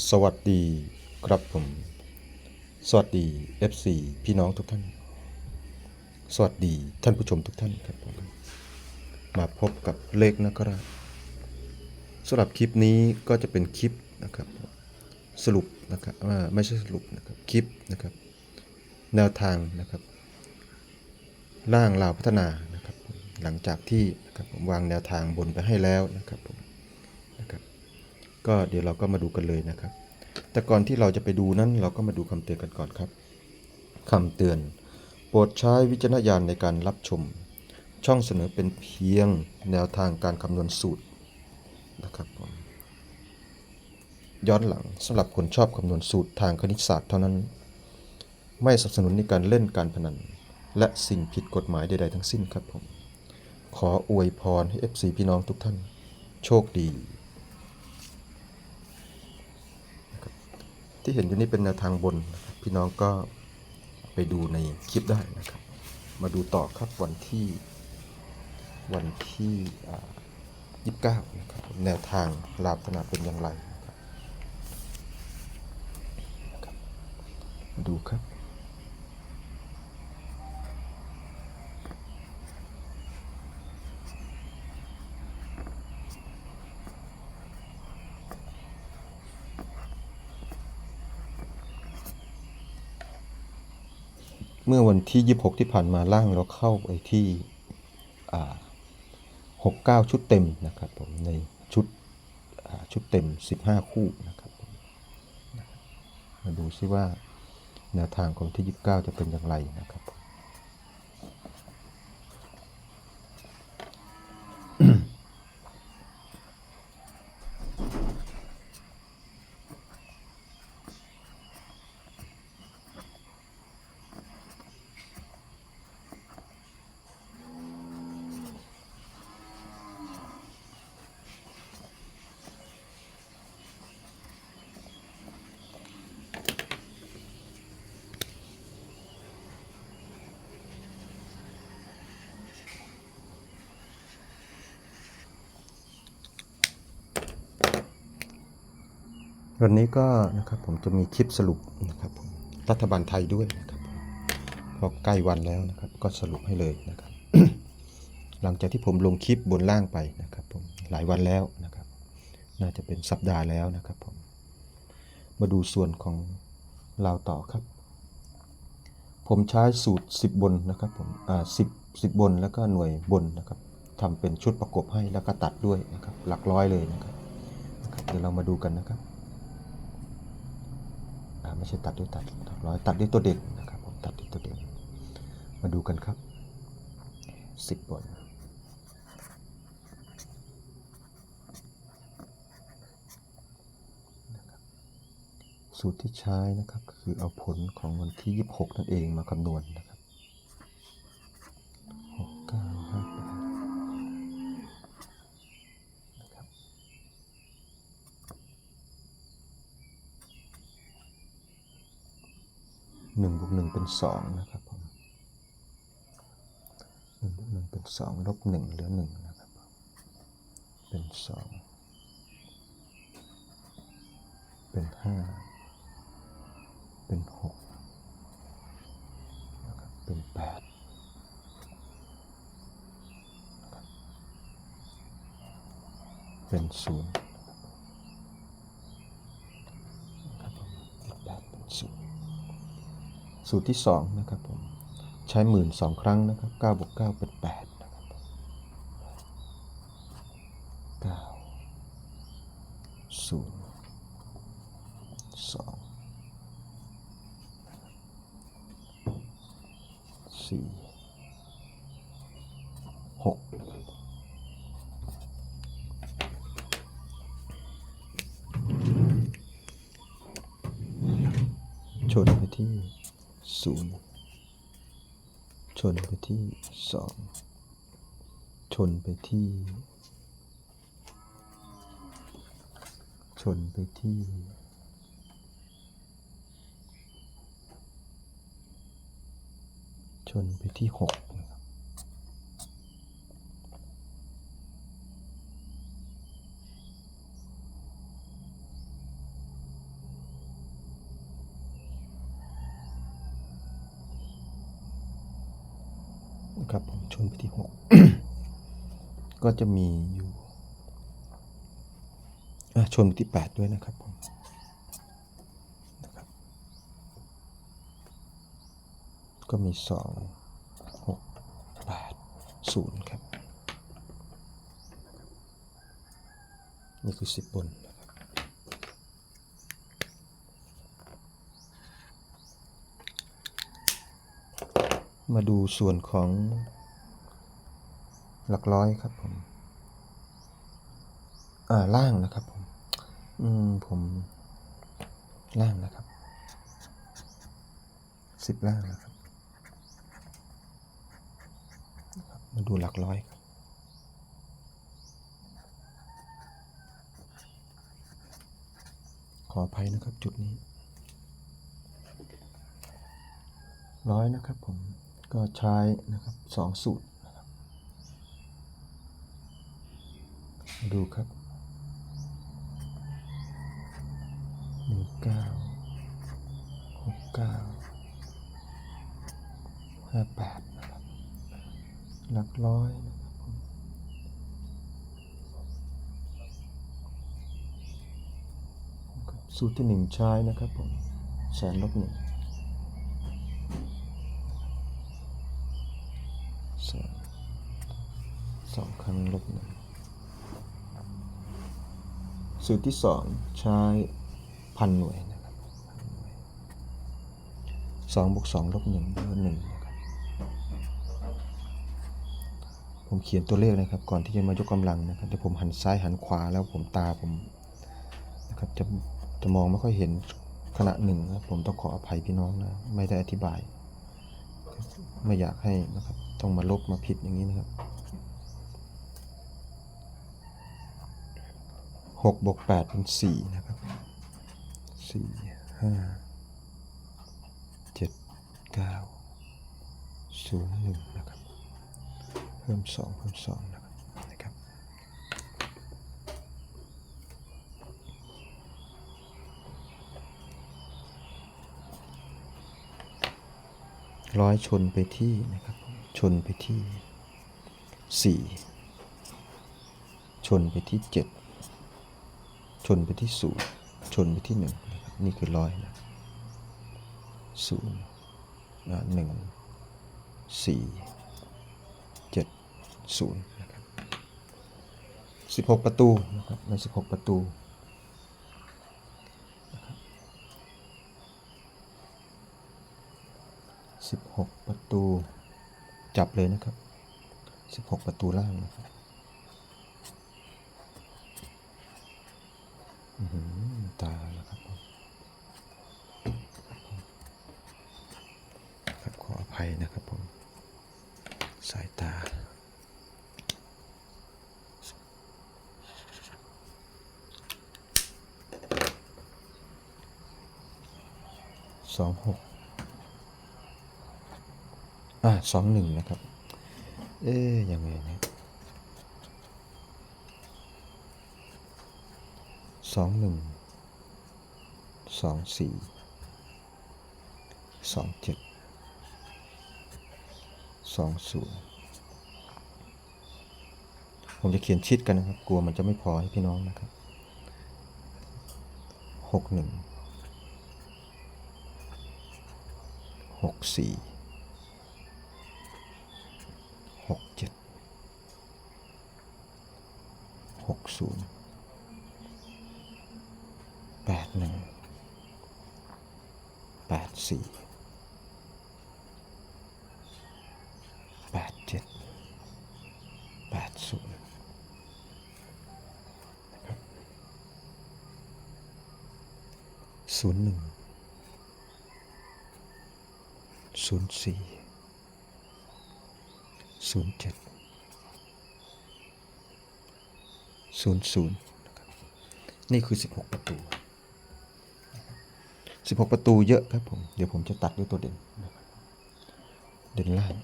สวัสดีครับผม สวัสดี FC พี่น้องทุกท่าน สวัสดีท่านผู้ชมทุกท่านครับผมมาพบกับเลขนะครับสำหรับคลิปนี้ก็จะเป็นคลิปนะครับ สรุปนะครับว่าไม่ใช่สรุปนะครับคลิปนะครับ แนวทางนะครับร่างลาวพัฒนานะครับ หลังจากที่นะครับผมวางแนวทางบนไปให้แล้วนะครับผมนะครับ ก็เดี๋ยวเราก็มาดูกันเลยนะครับ แต่ก่อนที่เราจะไปดูนั้นเราก็มาดูคำเตือนกันก่อนครับคำเตือน โปรดใช้วิจารณญาณในการรับชม ช่องเสนอเป็นเพียงแนวทางการคำนวณสูตรนะครับผมย้อนหลังสำหรับคนชอบคำนวณสูตรทางคณิตศาสตร์เท่านั้น ไม่สนับสนุนในการเล่นการพนัน และสิ่งผิดกฎหมายใดๆทั้งสิ้นครับผมขออวยพรให้ FC พี่น้องทุกท่าน โชคดี ที่เห็นอยู่นี่เป็นแนวทางบน พี่น้องก็ไปดูในคลิปได้นะครับ มาดูต่อครับวันที่วันที่ยี่สิบเก้านะครับแนวทางลาบขนาดเป็นอย่างไรมาดูครับ เมื่อวันที่ 26 ที่ผ่านมาล่างเราเข้าไปที่ 69 ชุดเต็มนะครับผมในชุดชุดเต็ม 15 คู่นะครับผมมาดูซิว่าแนวทางของที่ 29 จะเป็นอย่างไรนะครับ วันนี้ก็นะครับผมจะมีคลิปสรุปนะครับผมรัฐบาลไทยด้วยนะครับผมพราะใกล้วันแล้วนะครับ ก็สรุปให้เลยนะครับ หลังจากที่ผมลงคลิปบนล่างไปนะครับผมหลายวันแล้วนะครับ น่าจะเป็นสัปดาห์แล้วนะครับผมมาดูส่วนของลาวต่อครับ ผมใช้สูตร 10 บนนะครับผมอ่า10 10บบนแล้วก็หน่วยบนนะครับทำเป็นชุดประกบให้แล้วก็ตัดด้วยนะครับ หลักร้อยเลยนะครับนะรบเดี๋ยวเรามาดูกันนะครับ ไม่ใช่ตัดด้วยตัดตัดร้อยตัดด้วยตัวเด่นนะครับผมตัดด้วยตัวเด่น มาดูกันครับสิบบนนะครับสูตรที่ใช้นะครับคือเอาผลของวันที่ 26 นั่นเองมาคำนวณนะ หนึ่งเป็นสองนะครับผมหนึ่งบวกหนึ่งเป็นสองลบหนึ่งเหลือหนึ่งนะครับผมเป็นสองเป็นห้าเป็นหกนะครับเป็นแปดเป็นศูนย์ สูตรที่2นะครับผมใช้หมื่นสองครั้งนะครับ9บวก9เป็น8 นไปที่ ชนไปที่ ชนไปที่หกนะครับ นะครับผมชนไปที่หก ก็ จะมีอยู่ชนที่แปดด้วยนะครับผมนะครับ ก็มีสองหกแปดศูนย์ครับ นี่คือสิบบนนะครับมาดูส่วนของ หลักร้อยครับผมอ่าล่างนะครับผม อืมผมล่างนะครับสิบล่างนะครับ มาดูหลักร้อยครับขออภัยนะครับจุดนี้ ร้อยนะครับผมก็ใช้นะครับสองสูตรนะครับมา ดูครับหนึ่งเก้าหกเก้าห้าแปดนะครับหลักร้อยนะครับผมสูตรที่หนึ่งใช้นะครับผมแสนลบหนึ่งสองสองครั้งลบหนึ่ง สูตรที่สองใช้พันหน่วยนะครับสองบวกสองลบหนึ่งลบหนึ่งครับผมเขียนตัวเลขนะครับ ก่อนที่จะมายกกำลังนะครับเดี๋ยวผมหันซ้ายหันขวาแล้วผมตาผมนะครับจะจะมองไม่ค่อยเห็นขณะหนึ่งนะผมต้องขออภัยพี่น้องนะไม่ได้อธิบาย ไม่อยากให้นะครับต้องมาลบมาผิดอย่างนี้นะครับ หกบวกแปดเป็นสี่นะครับสี่ห้าเจ็ดเก้าศูนย์หนึ่งนะครับ เพิ่มสองเพิ่มสองนะครับนะครับร้อยชนไปที่นะครับ ชนไปที่สี่ชนไปที่เจ็ด ชนไปที่ศูนย์ชนไปที่หนึ่งนี่คือร้อยนะศูนย์นะหนึ่งสี่เจ็ดศูนย์นะครับสิบหกประตูนะครับในสิบหกประตูสิบหกประตูจับเลยนะครับสิบหกประตูล่างนะครับอื้อหือตาแล้วครับผมครับขออภัยนะครับผม สายตา สองหก อ่าสองหนึ่งนะครับ เอ๊ยยังไงเนี่ยสองหนึ่งสองสี่สองเจ็ดสองศูนย์ผมจะเขียนชิดกันนะครับ กลัวมันจะไม่พอให้พี่น้องนะครับหกหนึ่งหกสี่ หกเจ็ดหกศูนย์แปดหนึ่งแปดสี่แปดเจ็ดแปดศูนย์ศูนย์หนึ่งศูนย์สี่ ศูนย์เจ็ดศูนย์ศูนย์นี่คือสิบหกประตูสิบหกประตูเยอะครับผม เดี๋ยวผมจะตัดด้วยตัวเด่น เด่นล่าง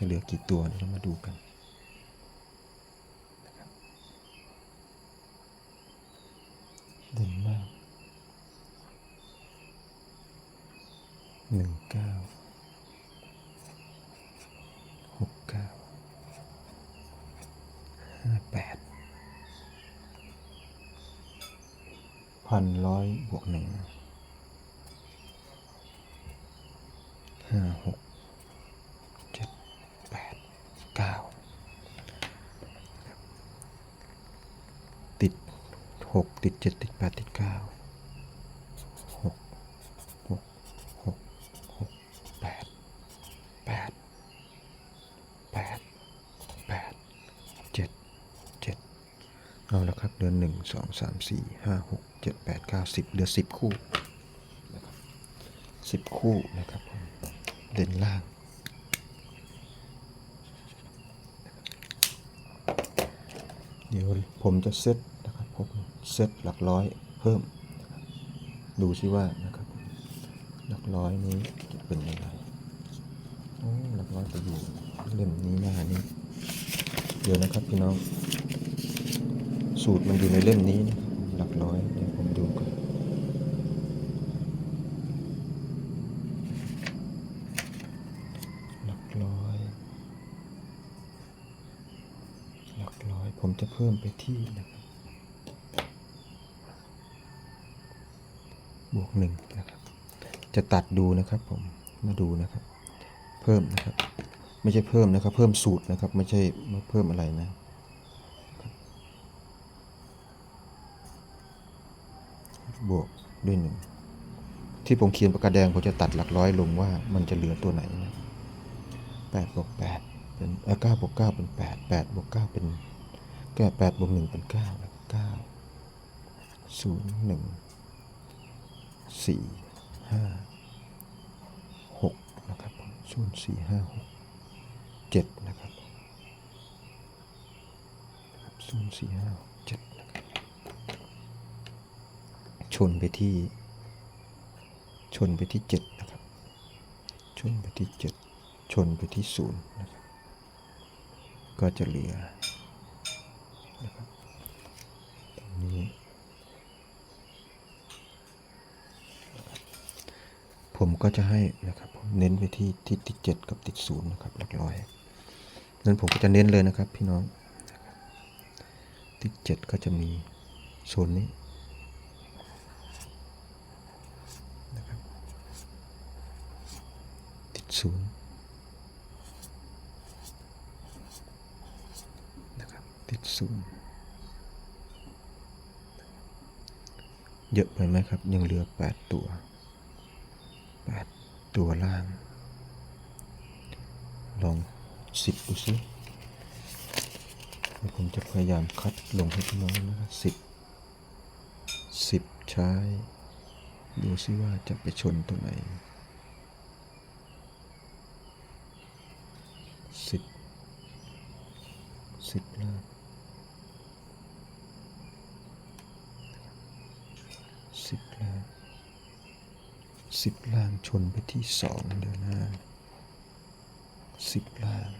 จะเหลือกี่ตัวเดี๋ยวเรามาดูกันนะครับเด่นมาก หนึ่งเก้าหกเก้าห้าแปดพันร้อยบวกหนึ่งห้าหกเจ็ดแปดเก้าติดหกติดเจ็ดติดแปดติดเก้าหกหกหกหกแปดแปดแปดแปดเจ็ดเจ็ดเอาละครับเดือนหนึ่ง สองสามสี่ห้าหกเจ็ดแปดเก้าสิบเหลือสิบคู่นะครับสิบคู่นะครับเด่นล่างเดี๋ยวผมจะเซตนะครับผมเซตหลักร้อยเพิ่ม ดูซิว่านะครับ หลักร้อยนี้จะเป็นยังไงหลักร้อยจะอยู่เล่มนี้หน้านี้ เดี๋ยวนะครับพี่น้อง สูตรมันอยู่ในเล่มนี้นะครับหลักร้อยเดี๋ยวผมดูก่อนหลักร้อย หลักร้อยผมจะเพิ่มไปที่นะครับบวกหนึ่งนะครับจะตัดดูนะครับผมมาดูนะครับ เพิ่มนะครับ ไม่ใช่เพิ่มนะครับ เพิ่มสูตรนะครับ ไม่ใช่มาเพิ่มอะไรนะ บวกด้วยหนึ่งที่ผมเขียนปากกาแดงผมจะตัดหลักร้อยลงว่ามันจะเหลือตัวไหนนะแปดบวกแปดเป็นเก้าบวกเก้าเป็นแปดแปดบวกเก้าเป็นแก้แปดบวกหนึ่งเป็นเก้าแล้วเก้าศูนย์หนึ่งสี่ห้าหกนะครับศูนย์สี่ห้าหกเจ็ดนะครับศูนย์สี่ห้าหกเจ็ดนะครับ ชนไปที่ ชนไปที่เจ็ดนะครับ ชนไปที่เจ็ดชนไปที่ศูนย์นะครับ ก็จะเหลือนะครับตรงนี้ ผมก็จะให้นะครับผมเน้นไปที่ที่ติดเจ็ดกับติดศูนย์นะครับหลักร้อยนั้นผมก็จะเน้นเลยนะครับพี่น้อง ติดเจ็ดก็จะมีโซนนี้นะครับติด ศูนย์นะครับติดศูนย์เยอะไปไหมครับ ยังเหลือแปดตัวแปดตัวล่าง ลองสิบดูสิผมจะพยายามคัดลงให้พี่น้องนะครับสิบสิบใช้ ดูซิว่าจะไปชนตัวไหนสิบ สิบล่างสิบล่างสิบล่างชนไปที่สองเดี๋ยวนะสิบล่าง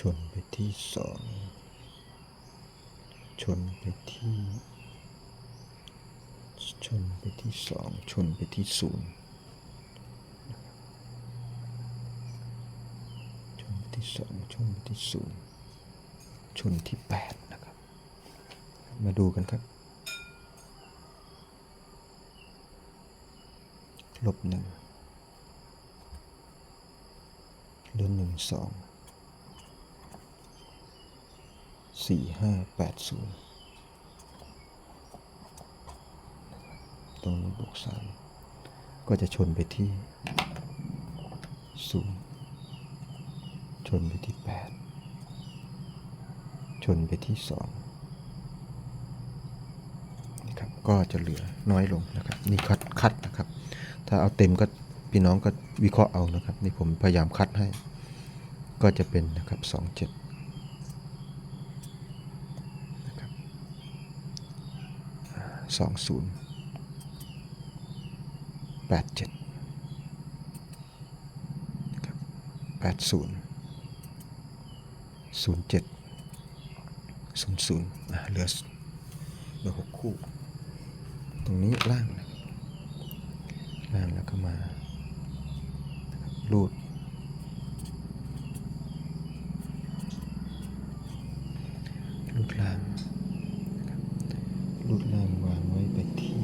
ชนไปที่สองชนไปที่ ชนไปที่สองชนไปที่ศูนย์ชนไป ที่สองชนไปที่ศูนย์ชนที่แปดนะครับ มาดูกันครับ ลบหนึ่งเหลือหนึ่งสองสี่ห้าแปดศูนย์ตรงนี้บวกสามก็จะชนไปที่ศูนย์ ชนไปที่แปดชนไปที่สองนะครับก็จะเหลือน้อยลงนะครับนี่คัดคัดนะครับ ถ้าเอาเต็มก็พี่น้องก็วิเคราะห์เอานะครับ นี่ผมพยายามคัดให้ ก็จะเป็นนะครับสองเจ็ดนะครับสองศูนย์แปดเจ็ดนะครับแปดศูนย์ ศูนย์เจ็ดศูนย์ศูนย์เหลือเหลือหกคู่ ตรงนี้ล่างนะล่างแล้วก็มารูดรูดล่างนะครับรูดล่างวางไว้ไปที่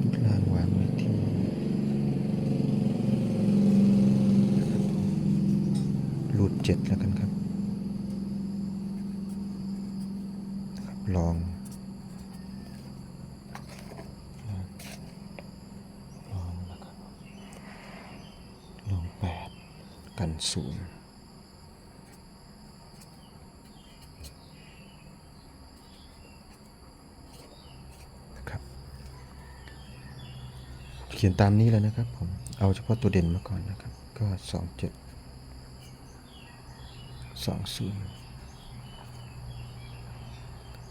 รูดล่างวางไว้ที่นะครับ รูดเจ็ดแล้วกันครับ ลองลองนะครับลองแปดกันศูนย์นะครับ เขียนตามนี้เลยนะครับผม เอาเฉพาะตัวเด่นมาก่อนนะครับ ก็สองเจ็ด สองศูนย์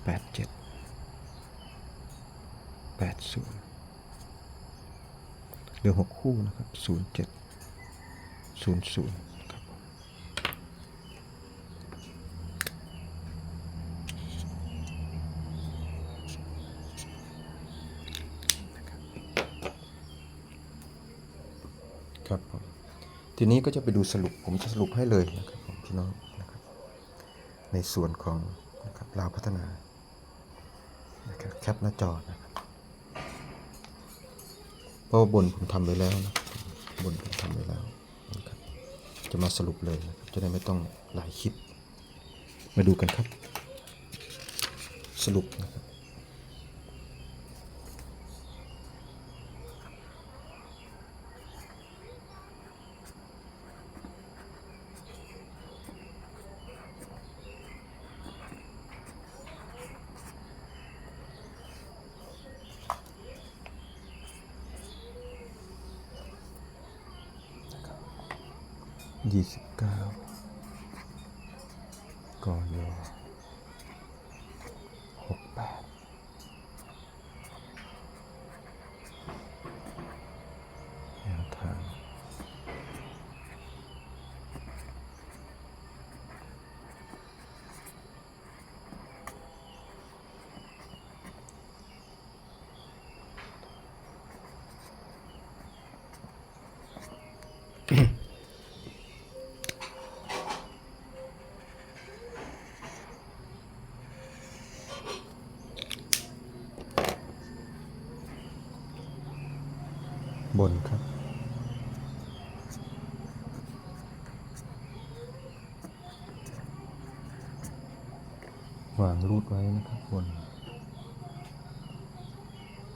แปดเจ็ดแปดศูนย์เหลือหกคู่นะครับศูนย์เจ็ดศูนย์ศูนย์ครับผมครับผมทีนี้ก็จะไปดูสรุปผมจะสรุปให้เลยนะครับผมพี่น้อง ในส่วนของนะครับลาวพัฒนานะครับแคปหน้าจอนะครับเพราะว่าบนผมทำไปแล้วนะครับบนผมทำไปแล้วนะครับจะมาสรุปเลยนะครับจะได้ไม่ต้องหลายคลิป มาดูกันครับ สรุปนะครับ ยี่สิบเก้ากอย บนครับ วางรูดไว้นะครับบน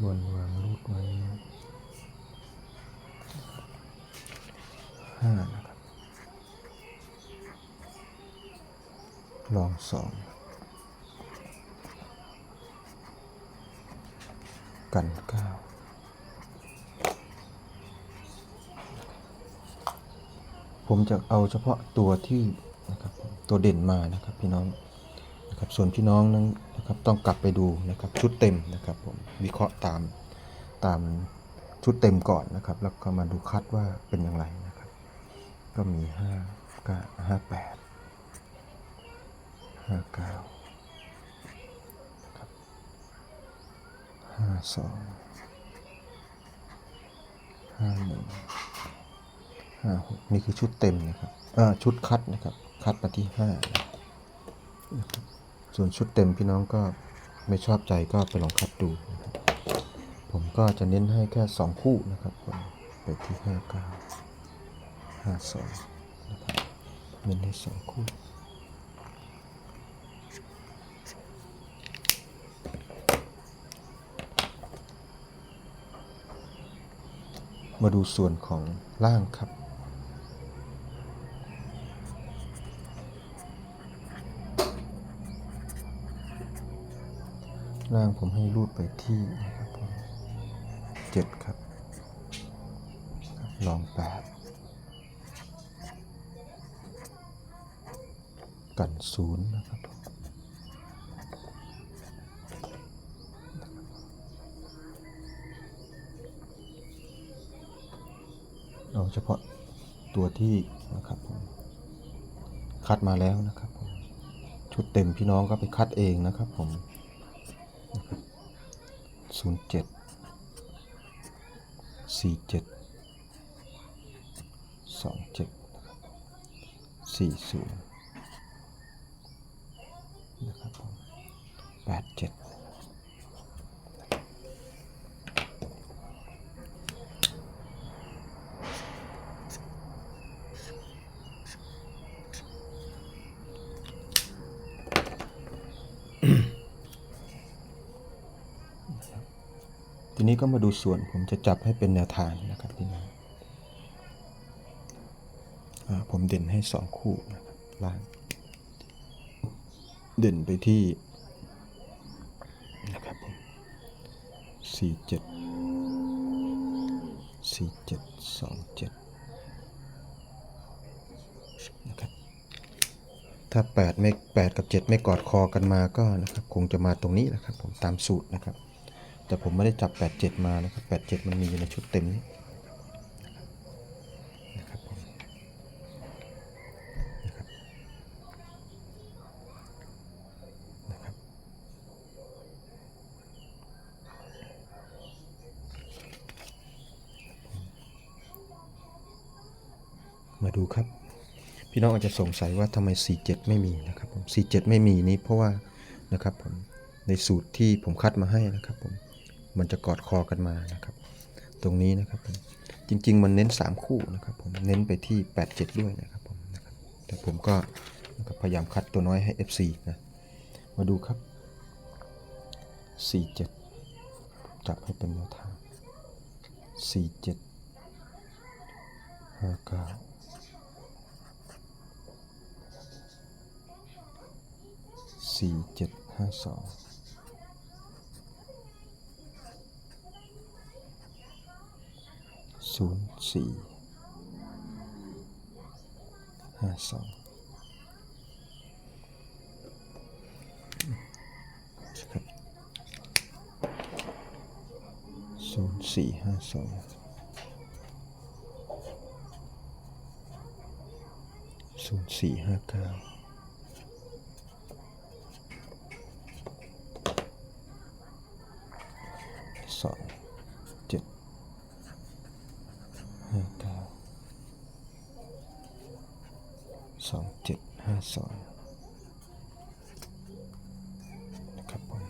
บนวางรูดไว้ห้านะครับ ลองสอง กันเก้า ผมจะเอาเฉพาะตัวที่นะครับตัวเด่นมานะครับพี่น้องนะครับส่วนพี่น้องนั้นนะครับต้องกลับไปดูนะครับชุดเต็มนะครับผมวิเคราะห์ตามตามชุดเต็มก่อนนะครับ แล้วก็มาดูคัดว่าเป็นอย่างไรนะครับ ก็มีห้าก้าห้าแปดห้าเก้าครับห้าสองห้าหนึ่ง ห้าหกนี่คือชุดเต็มนะครับชุดคัดนะครับ คัดมาที่ห้าส่วนชุดเต็มพี่น้องก็ไม่ชอบใจก็ไปลองคัดดูนะครับ ผมก็จะเน้นให้แค่สองคู่นะครับไปที่ห้าเก้าห้าสองนะครับเน้นให้สองคู่มาดูส่วนของล่างครับ ล่างผมให้รูดไปที่นะครับผมเจ็ดครับ ลองแปดกันศูนย์นะครับผมเอาเฉพาะตัวที่นะครับผมคัดมาแล้วนะครับผมชุดเต็มพี่น้องก็ไปคัดเองนะครับผม ศูนย์เจ็ดสี่เจ็ดสองเจ็ดสี่ศูนย์นะครับผมแปดเจ็ดที นี้ก็มาดูส่วนผมจะจับให้เป็นแนวทางนะครับพี่น้องอ่าผมเด่นให้สองคู่นะครับล่างเด่นไปที่นะครับผมสี่เจ็ดสี่เจ็ดสองเจ็ดนะครับถ้าแปดไม่แปดกับเจ็ดไม่กอดคอกันมาก็นะครับ คงจะมาตรงนี้แหละครับผมตามสูตรนะครับ แต่ผมไม่ได้จับแปดเจ็ดมานะครับแปดเจ็ดมันมีอยู่ในชุดเต็มนี้นะครับผมนะครับนะครับมาดูครับ พี่น้องอาจจะสงสัยว่าทำไม 47 ไม่มีนะครับผม47 ไม่มีนี้เพราะว่านะครับผมในสูตรที่ผมคัดมาให้นะครับผม มันจะกอดคอกันมานะครับ ตรงนี้นะครับผมจริง ๆ มันเน้น 3 คู่นะครับผมเน้นไปที่ 87 ด้วยนะครับผมนะครับแต่ผมก็พยายามคัดตัวน้อยให้ FC นะมาดูครับ 47 จับให้เป็นแนวทาง 47 59สี่เจ็ดห้าสอง ศูนย์สี่ห้าสองศูนย์สี่ห้าสองศูนย์สี่ห้าเก้าสองเจ็ดห้าเก้า สองเจ็ดห้าสองนะครับผม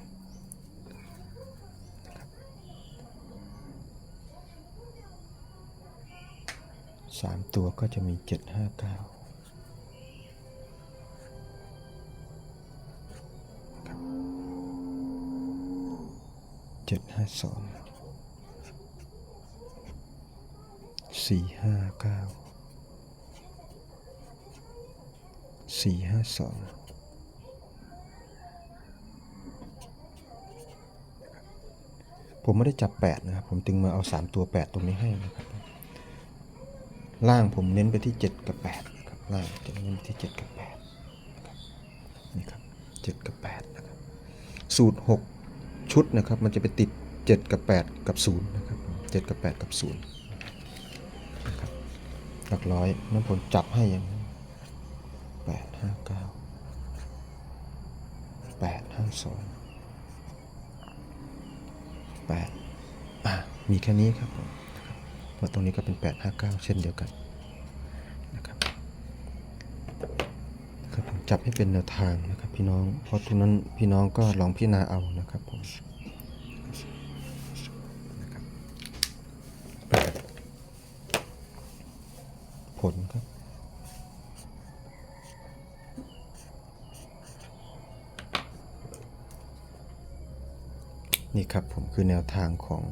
สามตัวก็จะมีเจ็ดห้าเก้าเจ็ดห้าสองสี่ห้าเก้า สี่ห้าสองผมไม่ได้จับแปดนะครับ ผมจึงมาเอาสามตัวแปดตรงนี้ให้นะครับ ล่างผมเน้นไปที่เจ็ดกับแปดนะครับ ล่างจะเน้นไปที่เจ็ดกับแปดนะครับนี่ครับเจ็ดกับแปดนะครับ สูตรหกชุดนะครับ มันจะไปติดเจ็ดกับแปดกับศูนย์นะครับเจ็ดกับแปดกับศูนย์นะครับหลักร้อยนั้นผมจับให้อย่างนี้ แปดห้าเก้าแปดห้าสองแปดอะ มีแค่นี้ครับผมนะครับมาตรงนี้ก็เป็นแปดห้าเก้าเช่นเดียวกันนะครับครับผมจับให้เป็นแนวทางนะครับพี่น้อง เพราะทุกนั้นพี่น้องก็ลองพิจารณาเอานะครับผมผลครับ นี่ครับผมคือแนวทางของ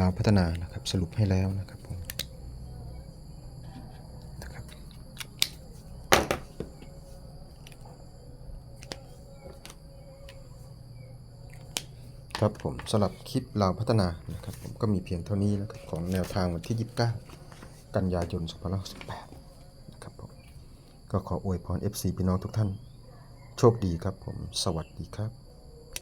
ลาวพัฒนานะครับสรุปให้แล้วนะครับผมนะครับครับผมสำหรับคลิปลาวพัฒนานะครับผมก็มีเพียงเท่านี้นะครับของแนวทางวันที่ 29 กันยายน2568นะครับผมก็ขออวยพร FC พี่น้องทุกท่าน โชคดีครับผมสวัสดีครับ